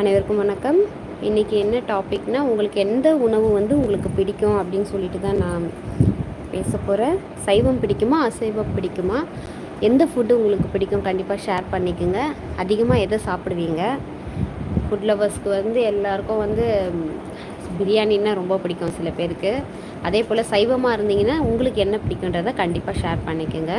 அனைவருக்கும் வணக்கம். இன்றைக்கி என்ன டாபிக்னால் உங்களுக்கு எந்த உணவு வந்து உங்களுக்கு பிடிக்கும் அப்படின்னு சொல்லிட்டு தான் நான் பேச போகிறேன் சைவம் பிடிக்குமா அசைவம் பிடிக்குமா? எந்த ஃபுட்டு உங்களுக்கு பிடிக்கும்? கண்டிப்பாக ஷேர் பண்ணிக்கோங்க. அதிகமாக எதை சாப்பிடுவீங்க? ஃபுட் லவர்ஸ்க்கு வந்து எல்லாருக்கும் வந்து பிரியாணின்னா ரொம்ப பிடிக்கும் சில பேருக்கு. அதே போல் சைவமாக இருந்தீங்கன்னா உங்களுக்கு என்ன பிடிக்குன்றதை கண்டிப்பாக ஷேர் பண்ணிக்கோங்க.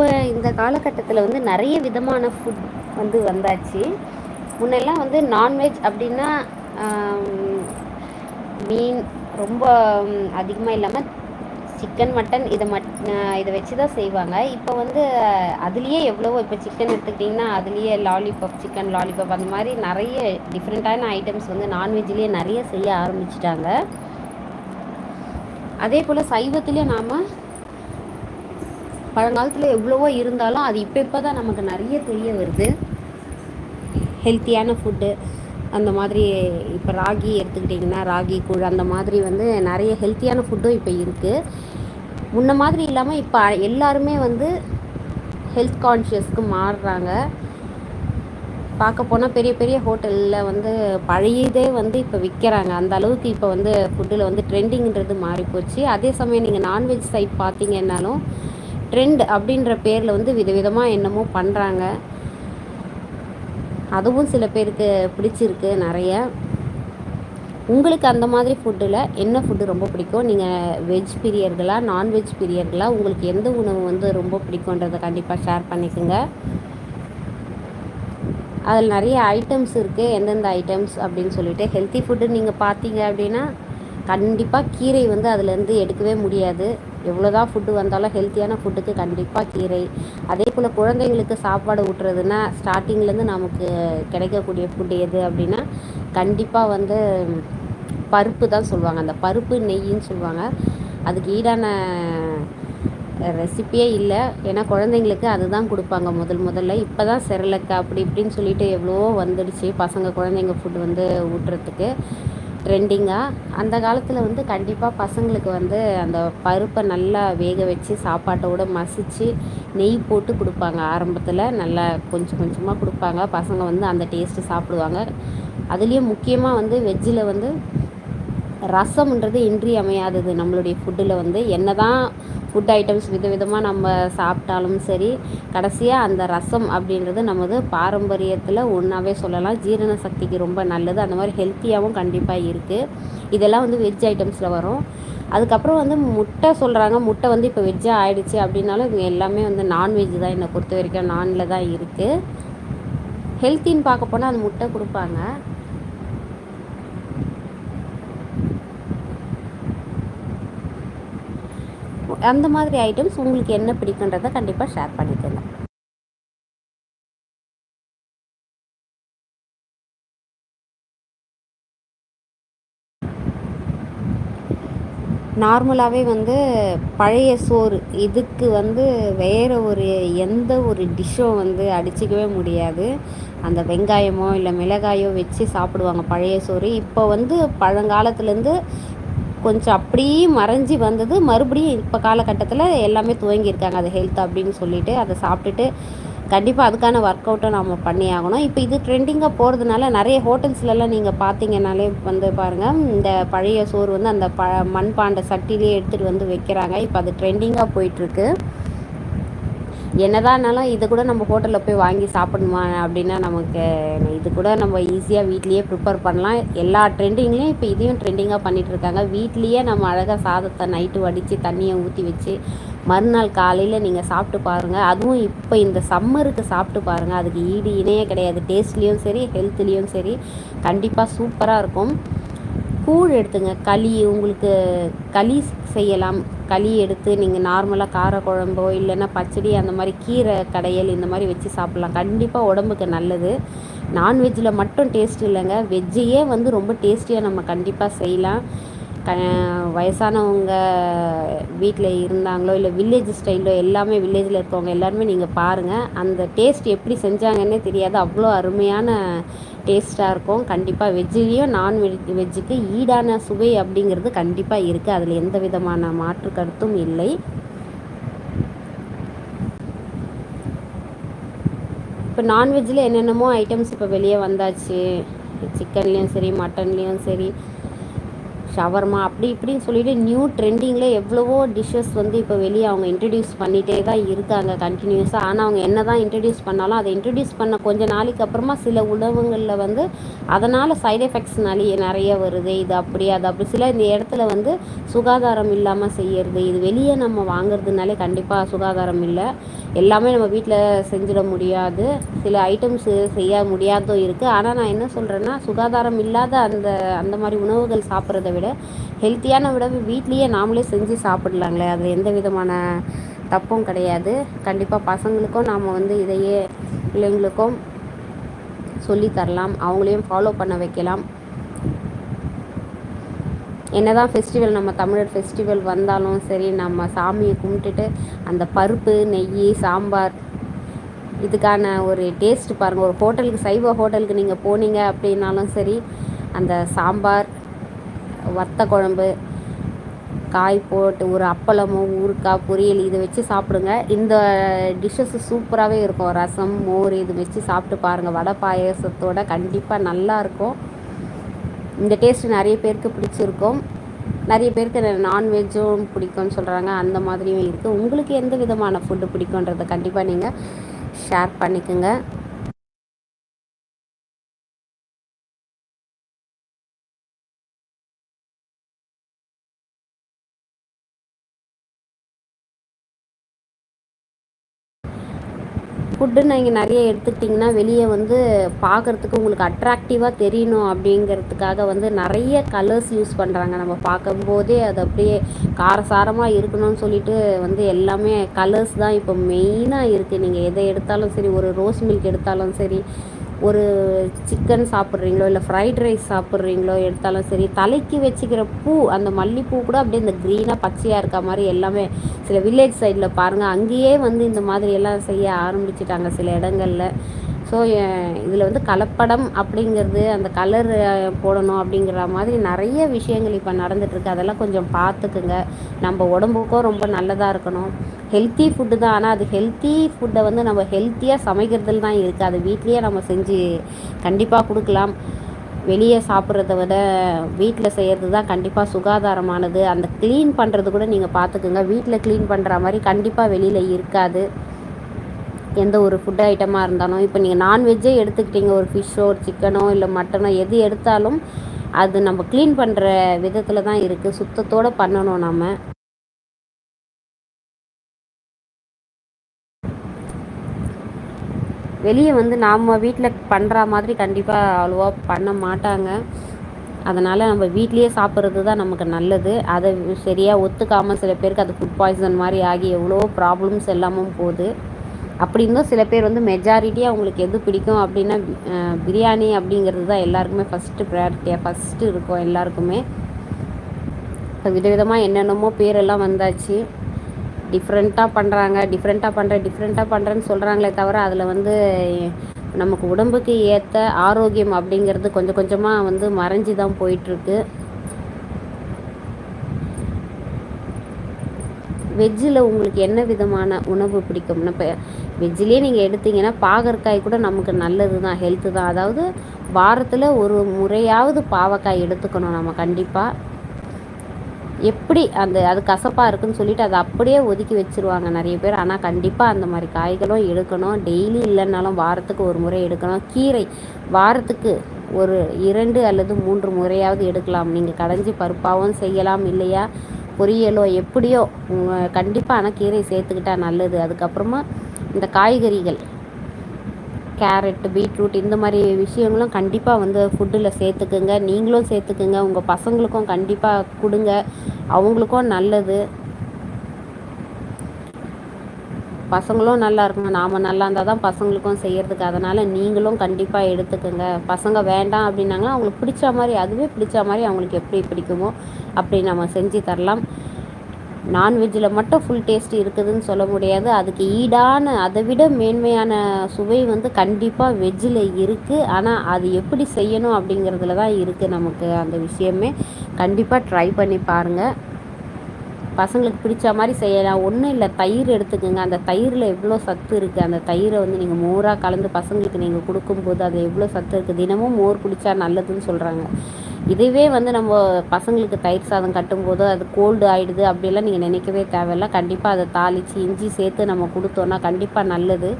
இப்போ இந்த காலகட்டத்தில் வந்து நிறைய விதமான ஃபுட் வந்து வந்தாச்சு. முன்னெல்லாம் வந்து நான்வெஜ் அப்படின்னா மீன் ரொம்ப அதிகமாக இல்லாமல் சிக்கன் மட்டன் இதை மட் இதை வச்சு தான் செய்வாங்க. இப்போ வந்து அதுலேயே எவ்வளவோ இப்போ சிக்கன் எடுத்துக்கிட்டிங்கன்னா அதுலேயே லாலிபாப் சிக்கன் லாலிபாப் அந்த மாதிரி நிறைய டிஃப்ரெண்ட்டான ஐட்டம்ஸ் வந்து நான்வெஜ்லேயே நிறைய செய்ய ஆரம்பிச்சிட்டாங்க. அதே போல் சைவத்துலேயும் நாம் பழங்காலத்தில் எவ்வளவோ இருந்தாலும் அது இப்போ இப்போ தான் நமக்கு நிறைய தெரிய வருது. ஹெல்த்தியான ஃபுட்டு அந்த மாதிரி இப்போ ராகி எடுத்துக்கிட்டிங்கன்னா ராகி கூழ் அந்த மாதிரி வந்து நிறைய ஹெல்த்தியான ஃபுட்டும் இப்போ இருக்குது முன்ன மாதிரி இல்லாமல் இப்போ எல்லாருமே வந்து ஹெல்த் கான்ஷியஸ்க்கு மாறுறாங்க. பார்க்க போனால் பெரிய பெரிய ஹோட்டலில் வந்து பழையதே வந்து இப்போ விற்கிறாங்க அந்த அளவுக்கு இப்போ வந்து ஃபுட்டில் வந்து ட்ரெண்டிங்கிறது மாறிப்போச்சு. அதே சமயம் நீங்கள் நான்வெஜ் சைட் பார்த்தீங்கன்னாலும் ட்ரெண்ட் அப்படின்ற பேரில் வந்து விதவிதமாக என்னமோ பண்ணுறாங்க அதுவும் சில பேருக்கு பிடிச்சிருக்கு நிறைய. உங்களுக்கு அந்த மாதிரி ஃபுட்டில் என்ன ஃபுட்டு ரொம்ப பிடிக்கும்? நீங்கள் வெஜ் பிரியர்களா நான்வெஜ் பிரியர்களா? உங்களுக்கு எந்த உணவு வந்து ரொம்ப பிடிக்குன்றதை கண்டிப்பாக ஷேர் பண்ணிக்கோங்க. அதில் நிறைய ஐட்டம்ஸ் இருக்குது எந்தெந்த ஐட்டம்ஸ் அப்படின்னு சொல்லிட்டு ஹெல்த்தி ஃபுட்டு நீங்கள் பார்த்தீங்க அப்படின்னா கண்டிப்பாக கீரை வந்து அதுலேருந்து எடுக்கவே முடியாது. எவ்வளோ தான் ஃபுட்டு வந்தாலும் ஹெல்த்தியான ஃபுட்டுக்கு கண்டிப்பாக கீரை. அதே போல் குழந்தைங்களுக்கு சாப்பாடு ஊட்டுறதுன்னா ஸ்டார்டிங்லேருந்து நமக்கு கிடைக்கக்கூடிய ஃபுட்டு எது அப்படின்னா கண்டிப்பாக வந்து பருப்பு தான் சொல்லுவாங்க. அந்த பருப்பு நெய்யின்னு சொல்லுவாங்க. அதுக்கு ஈடான ரெசிப்பியே இல்லை. ஏன்னா குழந்தைங்களுக்கு அதுதான் கொடுப்பாங்க முதல் முதல்ல. இப்போ தான் செரலக்கு அப்படி இப்படின்னு சொல்லிட்டு எவ்வளோ வந்துடுச்சு பசங்க குழந்தைங்க ஃபுட் வந்து ஊட்டுறதுக்கு. ட்ரெண்டிங்காக அந்த காலத்தில் வந்து கண்டிப்பாக பசங்களுக்கு வந்து அந்த பருப்பை நல்லா வேக வச்சு சாப்பாட்டோடு மசித்து நெய் போட்டு கொடுப்பாங்க. ஆரம்பத்தில் நல்லா கொஞ்சம் கொஞ்சமாக கொடுப்பாங்க. பசங்க வந்து அந்த டேஸ்ட்டு சாப்பிடுவாங்க. அதுலேயும் முக்கியமாக வந்து வெஜ்ஜில் வந்து ரசம்ன்றது இன்றியமையாதது. நம்மளுடைய ஃபுட்டில் வந்து என்ன தான் ஃபுட் ஐட்டம்ஸ் விதவிதமாக நம்ம சாப்பிட்டாலும் சரி கடைசியாக அந்த ரசம் அப்படின்றது நமது பாரம்பரியத்தில் ஒன்றாவே சொல்லலாம். ஜீரண சக்திக்கு ரொம்ப நல்லது. அந்த மாதிரி ஹெல்த்தியாகவும் கண்டிப்பாக இருக்குது இதெல்லாம் வந்து வெஜ் ஐட்டம்ஸில் வரும். அதுக்கப்புறம் வந்து முட்டை சொல்கிறாங்க முட்டை வந்து இப்போ வெஜ்ஜாக ஆயிடுச்சு அப்படின்னாலும் இது எல்லாமே வந்து நான்வெஜ் தான். என்னை பொறுத்த வரைக்கும் நானில் தான் இருக்குது ஹெல்த்தின்னு பார்க்க போனால் அந்த முட்டை கொடுப்பாங்க. அந்த மாதிரி ஐட்டம்ஸ் உங்களுக்கு என்ன பிடிக்குன்றதை கண்டிப்பாக ஷேர் பண்ணிக்கோங்க. நார்மலாகவே வந்து பழைய சோறு இதுக்கு வந்து வேறு ஒரு எந்த ஒரு டிஷ்ஷும் வந்து அடிச்சிக்கவே முடியாது. அந்த வெங்காயமோ இல்லை மிளகாயோ வச்சு சாப்பிடுவாங்க பழைய சோறு. இப்போ வந்து பழங்காலத்துலேருந்து கொஞ்சம் அப்படியே மறைஞ்சி வந்தது. மறுபடியும் இப்போ காலகட்டத்தில் எல்லாமே துவங்கியிருக்காங்க. அது ஹெல்த் அப்படின்னு சொல்லிட்டு அதை சாப்பிட்டுட்டு கண்டிப்பாக அதுக்கான ஒர்க் அவுட்டை நம்ம பண்ணி ஆகணும். இப்போ இது ட்ரெண்டிங்காக போகிறதுனால நிறைய ஹோட்டல்ஸ்லலாம் நீங்கள் பார்த்தீங்கனாலே வந்து பாருங்கள் இந்த பழைய சோறு வந்து அந்த ப மண்பாண்ட சட்டிலே எடுத்துகிட்டு வந்து வைக்கிறாங்க. இப்போ அது ட்ரெண்டிங்காக போயிட்டுருக்கு என்னதானாலும் இதை கூட நம்ம ஹோட்டலில் போய் வாங்கி சாப்பிடணுமா அப்படின்னா நமக்கு இது கூட நம்ம ஈஸியாக வீட்லேயே ப்ரிப்பேர் பண்ணலாம். எல்லா ட்ரெண்டிங்லேயும் இப்போ இதையும் ட்ரெண்டிங்காக பண்ணிகிட்டு இருக்காங்க. வீட்லேயே நம்ம அழகாக சாதத்தை நைட்டு வடித்து தண்ணியை ஊற்றி வச்சு மறுநாள் காலையில் நீங்கள் சாப்பிட்டு பாருங்கள் அதுவும் இப்போ இந்த சம்மருக்கு சாப்பிட்டு பாருங்கள் அதுக்கு ஈடு இணையே கிடையாது. டேஸ்ட்லேயும் சரி ஹெல்த்லேயும் சரி. கண்டிப்பாக சூப்பராக இருக்கும். கூழ் எடுத்துங்க. களி உங்களுக்கு களி செய்யலாம். களி எடுத்து நீங்கள் நார்மலாக கார குழம்போ இல்லைன்னா பச்சடி அந்த மாதிரி கீரை கடையல் இந்த மாதிரி வச்சு சாப்பிட்லாம். கண்டிப்பாக உடம்புக்கு நல்லது. நான்வெஜ்ஜில் மட்டும் டேஸ்ட் இல்லைங்க. வெஜ்ஜையே வந்து ரொம்ப டேஸ்டியாக நம்ம கண்டிப்பாக செய்யலாம். க வயசானவங்க வீட்டில் இருந்தாங்களோ இல்லை வில்லேஜ் ஸ்டைலோ எல்லாமே வில்லேஜில் இருக்கவங்க எல்லாருமே நீங்கள் பாருங்கள் அந்த டேஸ்ட் எப்படி செஞ்சாங்கன்னே தெரியாது. அவ்வளோ அருமையான டேஸ்ட்டாக இருக்கும். கண்டிப்பாக வெஜ்ஜுலேயும் நான் வெஜ் வெஜ்ஜுக்கு ஈடான சுவை அப்படிங்கிறது கண்டிப்பாக இருக்குது அதில் எந்த விதமான மாற்று கருத்தும் இல்லை. இப்போ நான்வெஜ்ஜில் என்னென்னமோ ஐட்டம்ஸ் இப்போ வெளியே வந்தாச்சு. சிக்கன்லேயும் சரி மட்டன்லேயும் சரி. ஷவர்மா அப்படி இப்படின்னு சொல்லிட்டு நியூ ட்ரெண்டிங்கில் எவ்வளவோ டிஷ்ஷஸ் வந்து இப்போ வெளியே அவங்க இன்ட்ரடியூஸ் பண்ணிகிட்டே தான் இருக்காங்க கண்டினியூஸாக ஆனால் அவங்க என்ன தான் இன்ட்ரடியூஸ் பண்ணாலும் அதை இன்ட்ரடியூஸ் பண்ண கொஞ்சம் நாளைக்கு அப்புறமா சில உணவுங்களில் வந்து அதனால் சைட் எஃபெக்ட்ஸ்னாலேயே நிறைய வருது. இது அப்படி அது அப்படி. சில இந்த இடத்துல வந்து சுகாதாரம் இல்லாமல் செய்யறது இது வெளியே நம்ம வாங்குறதுனாலே கண்டிப்பாக சுகாதாரம் இல்லை. எல்லாமே நம்ம வீட்டில் செஞ்சிட முடியாது. சில ஐட்டம்ஸ் செய்ய முடியாததும் இருக்குது ஆனால் நான் என்ன சொல்கிறேன்னா சுகாதாரம் இல்லாத அந்த அந்த மாதிரி உணவுகள் சாப்பிட்றத விட ஹெல்த்தியான உணவு வீட்லேயே நாமளே செஞ்சு சாப்பிட்லாங்களே. அதில் எந்த விதமான தப்பும் கிடையாது. கண்டிப்பாக பசங்களுக்கும் நாம் வந்து இதையே பிள்ளைங்களுக்கும் சொல்லித்தரலாம் அவங்களையும் ஃபாலோ பண்ண வைக்கலாம். என்ன தான் ஃபெஸ்டிவல் நம்ம தமிழர் ஃபெஸ்டிவல் வந்தாலும் சரி நம்ம சாமியை கும்பிட்டுட்டு அந்த பருப்பு நெய் சாம்பார் இதுக்கான ஒரு டேஸ்ட் பாருங்கள் ஒரு ஹோட்டலுக்கு சைவ ஹோட்டலுக்கு நீங்கள் போனீங்க அப்படின்னாலும் சரி அந்த சாம்பார் வத்த குழம்பு காய் போட்டு ஒரு அப்பளமோ ஊறுக்காய் பொரியல் இதை வச்சு சாப்பிடுங்க. இந்த டிஷ்ஷஸ் சூப்பராகவே இருக்கும். ரசம் மோர் இது வச்சு சாப்பிட்டு பாருங்கள் வடை பாயசத்தோட கண்டிப்பாக நல்லாயிருக்கும் இந்த டேஸ்ட் நிறைய பேருக்கு பிடிச்சிருக்கும். நிறைய பேருக்கு நான்வெஜ்ஜும் பிடிக்கும்னு சொல்கிறாங்க அந்த மாதிரியும் இருக்குது உங்களுக்கு எந்த விதமான ஃபுட்டு பிடிக்குன்றதை கண்டிப்பாக நீங்கள் ஷேர் பண்ணிக்கோங்க. ஃபுட்டு நீங்கள் நிறைய எடுத்துக்கிட்டிங்கன்னா வெளியே வந்து பார்க்குறதுக்கு உங்களுக்கு அட்ராக்டிவாக தெரியணும் அப்படிங்கிறதுக்காக வந்து நிறைய கலர்ஸ் யூஸ் பண்ணுறாங்க நம்ம பார்க்கும்போதே அது அப்படியே காரசாரமாக இருக்கணும்னு சொல்லிட்டு வந்து எல்லாமே கலர்ஸ் தான் இப்போ மெயினாக இருக்குது நீங்கள் எதை எடுத்தாலும் சரி ஒரு ரோஸ் மில்க் எடுத்தாலும் சரி ஒரு சிக்கன் சாப்பிட்றீங்களோ இல்லை ஃப்ரைட் ரைஸ் சாப்பிட்றீங்களோ எடுத்தாலும் சரி தலைக்கு வச்சுக்கிற பூ அந்த மல்லிப்பூ கூட அப்படியே இந்த க்ரீனாக பச்சையாக இருக்க மாதிரி எல்லாமே சில வில்லேஜ் சைடில் பாருங்கள் அங்கேயே வந்து இந்த மாதிரி எல்லாம் செய்ய ஆரம்பிச்சிட்டாங்க சில இடங்களில். ஸோ இதில் வந்து கலப்படம் அப்படிங்கிறது அந்த கலர் போடணும் அப்படிங்கிற மாதிரி நிறைய விஷயங்கள் இப்போ நடந்துகிட்ருக்கு அதெல்லாம் கொஞ்சம் பார்த்துக்குங்க நம்ம உடம்புக்கும் ரொம்ப நல்லதாக இருக்கணும். ஹெல்த்தி ஃபுட்டு தான். ஆனால் அது ஹெல்த்தி ஃபுட்டை வந்து நம்ம ஹெல்த்தியாக சமைக்கிறதுல தான் இருக்குது அது வீட்லேயே நம்ம செஞ்சு கண்டிப்பாக கொடுக்கலாம். வெளியே சாப்பிட்றத விட வீட்டில் செய்கிறது தான் கண்டிப்பாக சுகாதாரமானது. அந்த க்ளீன் பண்ணுறது கூட நீங்கள் பார்த்துக்குங்க வீட்டில் க்ளீன் பண்ணுற மாதிரி கண்டிப்பாக வெளியில் இருக்காது. எந்த ஒரு ஃபுட் ஐட்டமாக இருந்தாலும் இப்போ நீங்கள் நான்வெஜ்ஜே எடுத்துக்கிட்டிங்க ஒரு ஃபிஷ்ஷோ ஒரு சிக்கனோ இல்லை மட்டனோ எது எடுத்தாலும் அது நம்ம க்ளீன் பண்ணுற விதத்தில் தான் இருக்குது சுத்தத்தோடு பண்ணணும் நம்ம வெளியே வந்து நாம் வீட்டில் பண்ணுற மாதிரி கண்டிப்பாக அவ்வளோவா பண்ண மாட்டாங்க. அதனால் நம்ம வீட்லேயே சாப்பிட்றது தான் நமக்கு நல்லது. அதை சரியாக ஒத்துக்காமல் சில பேருக்கு அது ஃபுட் பாய்சன் மாதிரி ஆகி எவ்வளோ ப்ராப்ளம்ஸ் எல்லாமும் போகுது. அப்படி இருந்தும் சில பேர் வந்து மெஜாரிட்டியாக அவங்களுக்கு எது பிடிக்கும் அப்படின்னா பிரியாணி அப்படிங்கிறது தான் எல்லாருக்குமே ஃபஸ்ட்டு ப்ரையாரிட்டியாக ஃபஸ்ட்டு இருக்கும் எல்லாருக்குமே. இப்போ விதவிதமாக என்னென்னமோ பேரெல்லாம் வந்தாச்சு. டிஃப்ரெண்ட்டாக பண்ணுறாங்க டிஃப்ரெண்ட்டாக பண்ணுறேன் டிஃப்ரெண்ட்டாக பண்ணுறேன்னு சொல்கிறாங்களே தவிர அதில் வந்து நமக்கு உடம்புக்கு ஏற்ற ஆரோக்கியம் அப்படிங்கிறது கொஞ்சம் கொஞ்சமாக வந்து மறைஞ்சி தான் போயிட்டுருக்கு. வெஜ்ஜில் உங்களுக்கு என்ன விதமான உணவு பிடிக்கும்னா இப்போ வெஜ்ஜிலே நீங்கள் எடுத்தீங்கன்னா பாகற்காய் கூட நமக்கு நல்லது தான் ஹெல்த்து தான். அதாவது வாரத்தில் ஒரு முறையாவது பாவக்காய் எடுத்துக்கணும் நம்ம கண்டிப்பாக எப்படி அந்த அது கசப்பாக இருக்குன்னு சொல்லிட்டு அதை அப்படியே ஒதுக்கி வச்சுருவாங்க நிறைய பேர். ஆனால் கண்டிப்பாக அந்த மாதிரி காய்களும் எடுக்கணும். டெய்லி இல்லைன்னாலும் வாரத்துக்கு ஒரு முறை எடுக்கணும். கீரை வாரத்துக்கு ஒரு இரண்டு அல்லது மூன்று முறையாவது எடுக்கலாம். நீங்கள் கடைஞ்சி பருப்பாகவும் செய்யலாம் இல்லையா? பொரியலோ எப்படியோ கண்டிப்பாக ஆனால் கீரை சேர்த்துக்கிட்டா நல்லது. அதுக்கப்புறமா இந்த காய்கறிகள் கேரட் பீட்ரூட் இந்த மாதிரி விஷயங்களும் கண்டிப்பாக வந்து ஃபுட்டில் சேர்த்துக்குங்க. நீங்களும் சேர்த்துக்குங்க. உங்கள் பசங்களுக்கும் கண்டிப்பாக கொடுங்க. அவங்களுக்கும் நல்லது. பசங்களும் நல்லா இருக்கணும். நாம் நல்லா இருந்தால் தான் பசங்களுக்கும் செய்கிறதுக்கு அதனால் நீங்களும் கண்டிப்பாக எடுத்துக்கோங்க. பசங்க வேண்டாம் அப்படின்னாங்கன்னா அவங்களுக்கு பிடிச்ச மாதிரி அதுவே பிடிச்ச மாதிரி அவங்களுக்கு எப்படி பிடிக்குமோ அப்படி நம்ம செஞ்சு தரலாம். நான்வெஜ்ஜில் மட்டும் ஃபுல் டேஸ்ட் இருக்குதுன்னு சொல்ல முடியாது. அதுக்கு ஈடான அதை விட மேன்மையான சுவை வந்து கண்டிப்பாக வெஜ்ஜில் இருக்குது ஆனால் அது எப்படி செய்யணும் அப்படிங்கிறதுல தான் இருக்குது நமக்கு அந்த விஷயமே. கண்டிப்பாக ட்ரை பண்ணி பாருங்கள் பசங்களுக்கு பிடிச்ச மாதிரி செய்யலாம். ஒன்றும் இல்லை தயிர் எடுத்துக்கோங்க. அந்த தயிரில் எவ்வளோ சத்து இருக்குது அந்த தயிரை வந்து நீங்கள் மோராக கலந்து பசங்களுக்கு நீங்கள் கொடுக்கும்போது அது எவ்வளோ சத்து இருக்குது தினமும் மோர் குடித்தா நல்லதுன்னு சொல்கிறாங்க இதுவே வந்து நம்ம பசங்களுக்கு தயிர் சாதம் கட்டும்போது அது கோல்டு ஆகிடுது அப்படிலாம் நீங்கள் நினைக்கவே தேவையில்ல. கண்டிப்பாக அதை தாளித்து இஞ்சி சேர்த்து நம்ம கொடுத்தோன்னா கண்டிப்பாக நல்லது.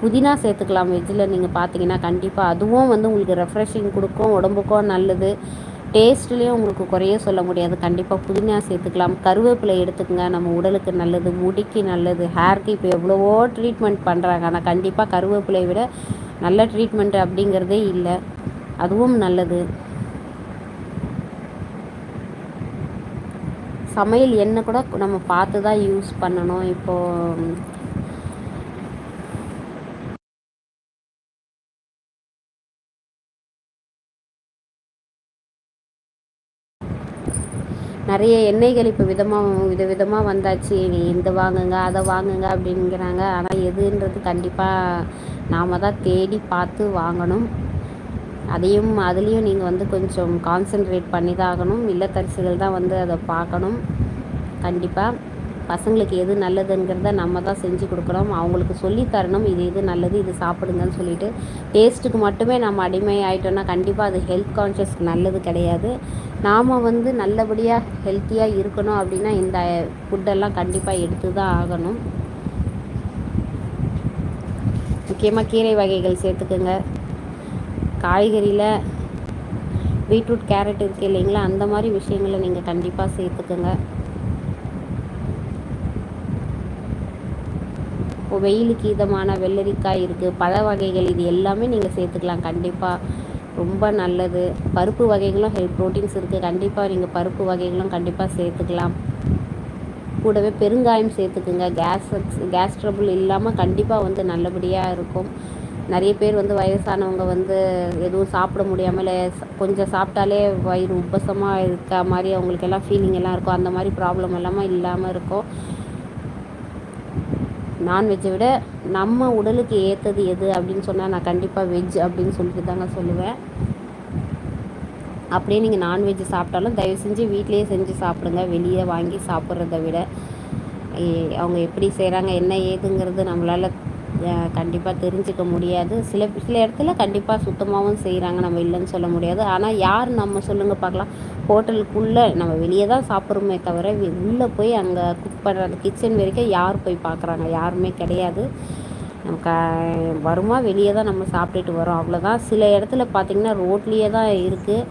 புதினா சேர்த்துக்கலாம் வெஜ்ஜில் நீங்கள் பார்த்தீங்கன்னா கண்டிப்பாக அதுவும் வந்து உங்களுக்கு ரெஃப்ரெஷிங் கொடுக்கும் உடம்புக்கும் நல்லது. டேஸ்ட்லேயும் உங்களுக்கு குறைய சொல்ல முடியாது. கண்டிப்பாக புதினா சேர்த்துக்கலாம். கருவேப்பிலை எடுத்துக்கங்க. நம்ம உடலுக்கு நல்லது முடிக்கு நல்லது ஹேர்க்கு இப்போ எவ்வளவோ ட்ரீட்மெண்ட் பண்ணுறாங்க ஆனால் கண்டிப்பாக கருவேப்பிலையை விட நல்ல ட்ரீட்மெண்ட் அப்படிங்கிறதே இல்லை. அதுவும் நல்லது. சமையல் எண்ணெய் கூட நம்ம பார்த்து தான் யூஸ் பண்ணணும். இப்போது நிறைய எண்ணெய்கள் இப்போ விதமாக வித விதமாக வந்தாச்சு. நீ இந்த வாங்குங்க அதை வாங்குங்க அப்படிங்கிறாங்க. ஆனால் எதுன்றது கண்டிப்பாக நாம் தான் தேடி பார்த்து வாங்கணும். அதையும் அதுலேயும் நீங்கள் வந்து கொஞ்சம் கான்சென்ட்ரேட் பண்ணி தான் ஆகணும். இல்லத்தரசிகள் தான் வந்து அதை பார்க்கணும். கண்டிப்பாக பசங்களுக்கு எது நல்லதுங்கிறத நம்ம தான் செஞ்சு கொடுக்கணும். அவங்களுக்கு சொல்லி தரணும். இது இது நல்லது இது சாப்பிடுங்கன்னு சொல்லிட்டு டேஸ்ட்டுக்கு மட்டுமே நம்ம அடிமை ஆகிட்டோன்னா கண்டிப்பாக அது ஹெல்த் கான்ஷியஸ் நல்லது கிடையாது. நாம் வந்து நல்லபடியாக ஹெல்த்தியாக இருக்கணும் அப்படின்னா இந்த ஃபுட்டெல்லாம் கண்டிப்பாக எடுத்து தான் ஆகணும். முக்கியமாக கீரை வகைகள் சேர்த்துக்குங்க. காய்கறியில் பீட்ரூட் கேரட் இருக்குது இல்லைங்களா? அந்த மாதிரி விஷயங்களை நீங்கள் கண்டிப்பாக சேர்த்துக்குங்க. வெயிலுக்கு இதமான வெள்ளரிக்காய் இருக்குது பழ வகைகள் இது எல்லாமே நீங்கள் சேர்த்துக்கலாம். கண்டிப்பாக ரொம்ப நல்லது. பருப்பு வகைகளும் ஹெல்த் ப்ரோட்டீன்ஸ் இருக்குது கண்டிப்பாக நீங்கள் பருப்பு வகைகளும் கண்டிப்பாக சேர்த்துக்கலாம். கூடவே பெருங்காயம் சேர்த்துக்குங்க. கேஸ் கேஸ் ட்ரபுள் இல்லாமல் கண்டிப்பாக வந்து நல்லபடியாக இருக்கும். நிறைய பேர் வந்து வயசானவங்க வந்து எதுவும் சாப்பிட முடியாமல் கொஞ்சம் சாப்பிட்டாலே வயிறு உப்பசமாக இருக்க மாதிரி அவங்களுக்கு எல்லாம் ஃபீலிங் எல்லாம் இருக்கும். அந்த மாதிரி ப்ராப்ளம் எல்லாமே இல்லாமல் இருக்கும். நான்வெஜ்ஜை விட நம்ம உடலுக்கு ஏற்றது எது அப்படின்னு சொன்னால் நான் கண்டிப்பாக வெஜ் அப்படின்னு சொல்லிட்டு தாங்க சொல்லுவேன். அப்படியே நீங்கள் நான்வெஜ் சாப்பிட்டாலும் தயவு செஞ்சு வீட்லேயே செஞ்சு சாப்பிடுங்க. வெளியே வாங்கி சாப்பிட்றத விட அவங்க எப்படி செய்கிறாங்க என்ன ஏதுங்கிறது நம்மளால் கண்டிப்பாக தெரிஞ்சுக்க முடியாது. சில சில இடத்துல கண்டிப்பாக சுத்தமாகவும் செய்கிறாங்க நம்ம இல்லைன்னு சொல்ல முடியாது. ஆனால் யார் நம்ம சொல்லுங்கள் பார்க்கலாம் ஹோட்டலுக்குள்ளே நம்ம வெளியே தான் சாப்பிட்றோமே தவிர உள்ளே போய் அங்கே குக் பண்ணுற அந்த கிச்சன் வரைக்கும் யார் போய் பார்க்குறாங்க யாருமே கிடையாது. க வருமா? வெளியே தான் நம்ம சாப்பிட்டுட்டு வரோம். அவ்வளோதான் சில இடத்துல பார்த்திங்கன்னா ரோட்லேயே தான் இருக்குது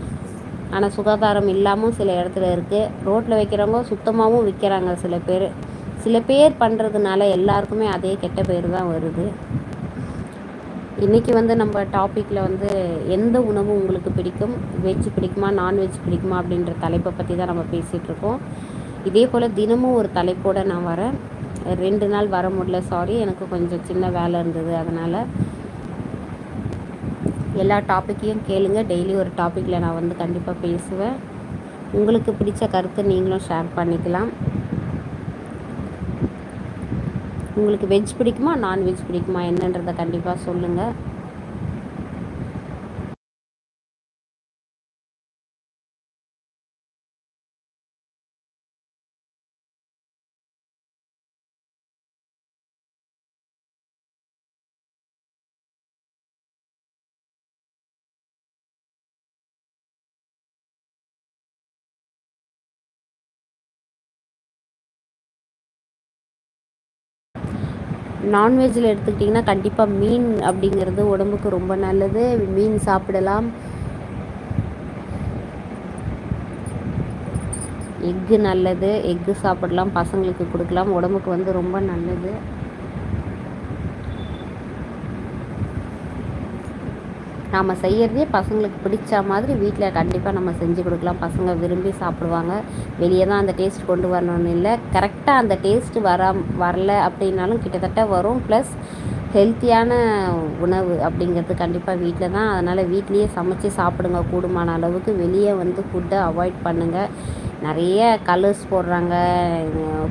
ஆனால் சுகாதாரம் இல்லாமல் சில இடத்துல இருக்குது ரோட்டில் வைக்கிறவங்க சுத்தமாகவும் விற்கிறாங்க சில பேர். சில பேர் பண்ணுறதுனால எல்லாருக்குமே அதே கெட்ட பேர் தான் வருது. இன்றைக்கி வந்து நம்ம டாப்பிக்கில் வந்து எந்த உணவு உங்களுக்கு பிடிக்கும்? வெஜ் பிடிக்குமா? நான்வெஜ் பிடிக்குமா? அப்படின்ற தலைப்பை பற்றி தான் நம்ம பேசிகிட்ருக்கோம் இதே போல் தினமும் ஒரு தலைப்போடு நான் வரேன். ரெண்டு நாள் வர முடியல சாரி எனக்கு கொஞ்சம் சின்ன வேலை இருந்தது அதனால் எல்லா டாப்பிக்கையும் கேளுங்க. டெய்லி ஒரு டாப்பிக்கில் நான் வந்து கண்டிப்பாக பேசுவேன். உங்களுக்கு பிடிச்ச கருத்தை நீங்களும் ஷேர் பண்ணிக்கலாம். உங்களுக்கு வெஜ் பிடிக்குமா நான்வெஜ் பிடிக்குமா என்னன்றதை கண்டிப்பாக சொல்லுங்கள் நான்வெஜ்ஜில் எடுத்துக்கிட்டிங்கன்னா கண்டிப்பாக மீன் அப்படிங்கிறது உடம்புக்கு ரொம்ப நல்லது. மீன் சாப்பிடலாம். எக்கு நல்லது. எக்கு சாப்பிடலாம். பசங்களுக்கு கொடுக்கலாம். உடம்புக்கு வந்து ரொம்ப நல்லது. நாம் செய்கிறதே பசங்களுக்கு பிடிச்ச மாதிரி வீட்டில் கண்டிப்பாக நம்ம செஞ்சு கொடுக்கலாம். பசங்க விரும்பி சாப்பிடுவாங்க. வெளியே தான் அந்த டேஸ்ட் கொண்டு வரணும்னு இல்லை. கரெக்டாக அந்த டேஸ்ட் வர வரல அப்படின்னாலும் கிட்டத்தட்ட வரும். ப்ளஸ் ஹெல்த்தியான உணவு அப்படிங்கிறது கண்டிப்பாக வீட்டில் தான். அதனால் வீட்லேயே சமைச்சி சாப்பிடுங்க. கூடுமான அளவுக்கு வெளியே வந்து ஃபுட்டை அவாய்ட் பண்ணுங்கள் நிறைய கலர்ஸ் போடுறாங்க.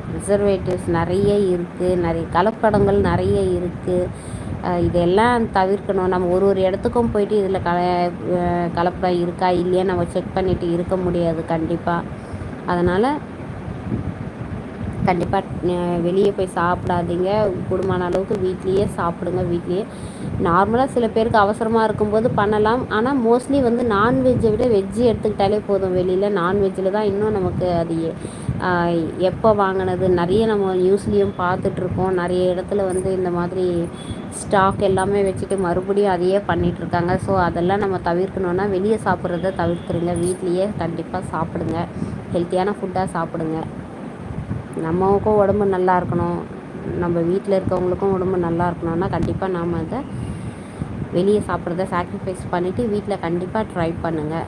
ப்ரிசர்வேட்டிவ்ஸ் நிறைய இருக்குது நிறைய கலப்படங்கள் நிறைய இருக்குது இதெல்லாம் தவிர்க்கணும். நம்ம ஒரு ஒரு இடத்துக்கும் போயிட்டு இதில் கல கலப்படம் இருக்கா இல்லையா நம்ம செக் பண்ணிவிட்டு இருக்க முடியாது கண்டிப்பாக அதனால் கண்டிப்பாக வெளியே போய் சாப்பிடாதீங்க. கூடுமான அளவுக்கு வீட்லேயே சாப்பிடுங்க வீட்லேயே. நார்மலாக சில பேருக்கு அவசரமாக இருக்கும்போது பண்ணலாம். ஆனால் மோஸ்ட்லி வந்து நான்வெஜ்ஜை விட வெஜ்ஜு எடுத்துக்கிட்டாலே போதும். வெளியில் நான்வெஜ்ஜில் தான் இன்னும் நமக்கு அது எப்போ வாங்கினது? நிறைய நம்ம நியூஸ்லேயும் பார்த்துட்ருக்கோம். நிறைய இடத்துல வந்து இந்த மாதிரி ஸ்டாக் எல்லாமே வச்சுட்டு மறுபடியும் அதையே பண்ணிகிட்ருக்காங்க ஸோ அதெல்லாம் நம்ம தவிர்க்கணுன்னா வெளியே சாப்பிட்றத தவிர்த்துருங்க. வீட்லேயே கண்டிப்பாக சாப்பிடுங்க. ஹெல்த்தியான ஃபுட்டாக சாப்பிடுங்க. நம்மளுக்கும் உடம்பு நல்லா இருக்கணும். நம்ம வீட்டில் இருக்கவங்களுக்கும் உடம்பு நல்லா இருக்கணும்னா கண்டிப்பாக நாம் அதை வெளியே சாப்பிட்றத சாக்ரிஃபைஸ் பண்ணிவிட்டு வீட்டில் கண்டிப்பாக ட்ரை பண்ணுங்கள்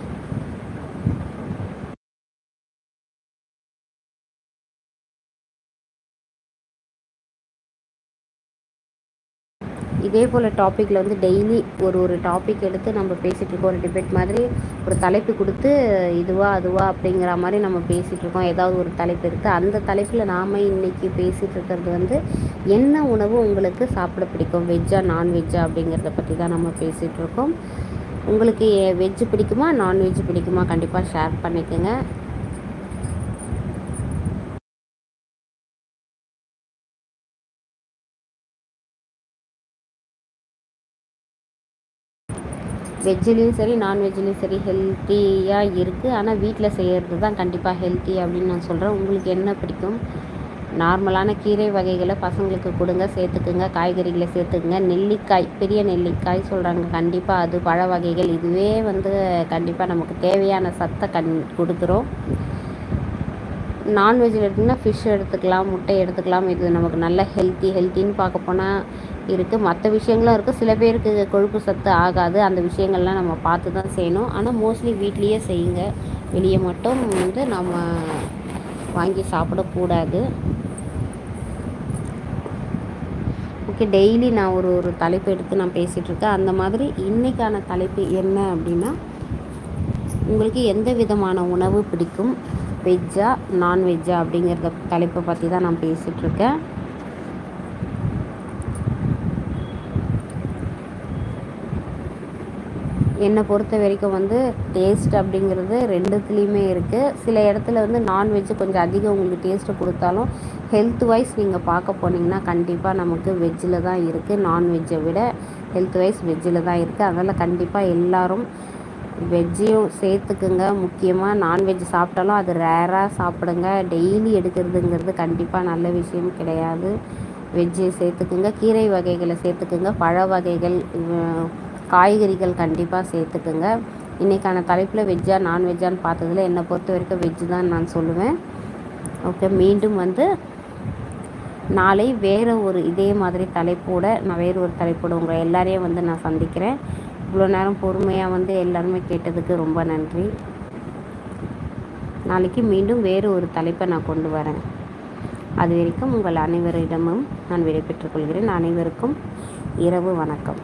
இதே போல் டாப்பிக்கில் வந்து டெய்லி ஒரு ஒரு டாபிக் எடுத்து நம்ம பேசிகிட்ருக்கோம் ஒரு டிபேட் மாதிரி ஒரு தலைப்பு கொடுத்து இதுவா அதுவா அப்படிங்கிற மாதிரி நம்ம பேசிகிட்ருக்கோம் ஏதாவது ஒரு தலைப்பு எடுத்து அந்த தலைப்பில் நாம் இன்றைக்கி பேசிகிட்டு இருக்கிறது வந்து என்ன உணவு உங்களுக்கு சாப்பிட பிடிக்கும்? வெஜ்ஜா நான்வெஜ்ஜா அப்படிங்கிறத பற்றி தான் நம்ம பேசிகிட்ருக்கோம் உங்களுக்கு வெஜ்ஜு பிடிக்குமா? நான்வெஜ் பிடிக்குமா? கண்டிப்பாக ஷேர் பண்ணிக்கோங்க. வெஜ்ஜுலேயும் சரி நான்வெஜ்லேயும் சரி ஹெல்த்தியாக இருக்குது ஆனால் வீட்டில் செய்கிறது தான் கண்டிப்பாக ஹெல்த்தி அப்படின்னு நான் சொல்கிறேன் உங்களுக்கு என்ன பிடிக்கும்? நார்மலான கீரை வகைகளை பசங்களுக்கு கொடுங்க சேர்த்துக்குங்க. காய்கறிகளை சேர்த்துக்குங்க. நெல்லிக்காய் பெரிய நெல்லிக்காய் சொல்கிறாங்க கண்டிப்பாக அது பழ வகைகள். இதுவே வந்து கண்டிப்பாக நமக்கு தேவையான சத்தை கண் கொடுத்துரும். நான்வெஜ்ஜில் எடுத்திங்கன்னா ஃபிஷ் எடுத்துக்கலாம் முட்டை எடுத்துக்கலாம். இது நமக்கு நல்ல ஹெல்த்தி ஹெல்த்தின்னு பார்க்க போனால் இருக்குது மற்ற விஷயங்களும் இருக்குது சில பேருக்கு கொழுப்பு சத்து ஆகாது. அந்த விஷயங்கள்லாம் நம்ம பார்த்து தான் செய்யணும். ஆனால் மோஸ்ட்லி வீட்லேயே செய்யுங்க. வெளியே மட்டும் வந்து நம்ம வாங்கி சாப்பிடக்கூடாது. ஓகே டெய்லி நான் ஒரு ஒரு தலைப்பு எடுத்து நான் பேசிகிட்ருக்கேன் அந்த மாதிரி இன்றைக்கான தலைப்பு என்ன அப்படின்னா உங்களுக்கு எந்த விதமான உணவு பிடிக்கும்? வெஜ்ஜா நான்வெஜ்ஜா அப்படிங்கிறத தலைப்பை பற்றி தான் நான் பேசிகிட்ருக்கேன் என்னை பொறுத்த வரைக்கும் வந்து டேஸ்ட் அப்படிங்கிறது ரெண்டுத்துலேயுமே இருக்குது சில இடத்துல வந்து நான்வெஜ்ஜு கொஞ்சம் அதிகம் உங்களுக்கு டேஸ்ட்டு கொடுத்தாலும் ஹெல்த் வைஸ் நீங்கள் பார்க்க போனீங்கன்னா கண்டிப்பாக நமக்கு வெஜ்ஜில் தான் இருக்குது நான்வெஜ்ஜை விட ஹெல்த் வைஸ் வெஜ்ஜில் தான் இருக்குது அதனால் கண்டிப்பாக எல்லோரும் வெஜ்ஜையும் சேர்த்துக்குங்க. முக்கியமாக நான்வெஜ் சாப்பிட்டாலும் அது ரேராக சாப்பிடுங்க. டெய்லி எடுக்கிறதுங்கிறது கண்டிப்பாக நல்ல விஷயம் கிடையாது. வெஜ்ஜை சேர்த்துக்குங்க. கீரை வகைகளை சேர்த்துக்குங்க. பழ வகைகள் காய்கறிகள் கண்டிப்பாக சேர்த்துக்குங்க. இன்றைக்கான தலைப்பில் வெஜ்ஜா நான்வெஜ்ஜான்னு பார்த்ததில் என்னை பொறுத்த வரைக்கும் வெஜ்ஜு தான் நான் சொல்லுவேன். ஓகே மீண்டும் வந்து நாளை வேறு ஒரு இதே மாதிரி தலைப்போடு நான் வேறு ஒரு தலைப்போடு உங்கள் எல்லாரையும் வந்து நான் சந்திக்கிறேன். இவ்வளோ நேரம் பொறுமையாக வந்து எல்லாருமே கேட்டதுக்கு ரொம்ப நன்றி. நாளைக்கு மீண்டும் வேறு ஒரு தலைப்பை நான் கொண்டு வரேன். அது வரைக்கும் உங்கள் அனைவரிடமும் நான் விடைபெற்றுக் கொள்கிறேன். அனைவருக்கும் இரவு வணக்கம்.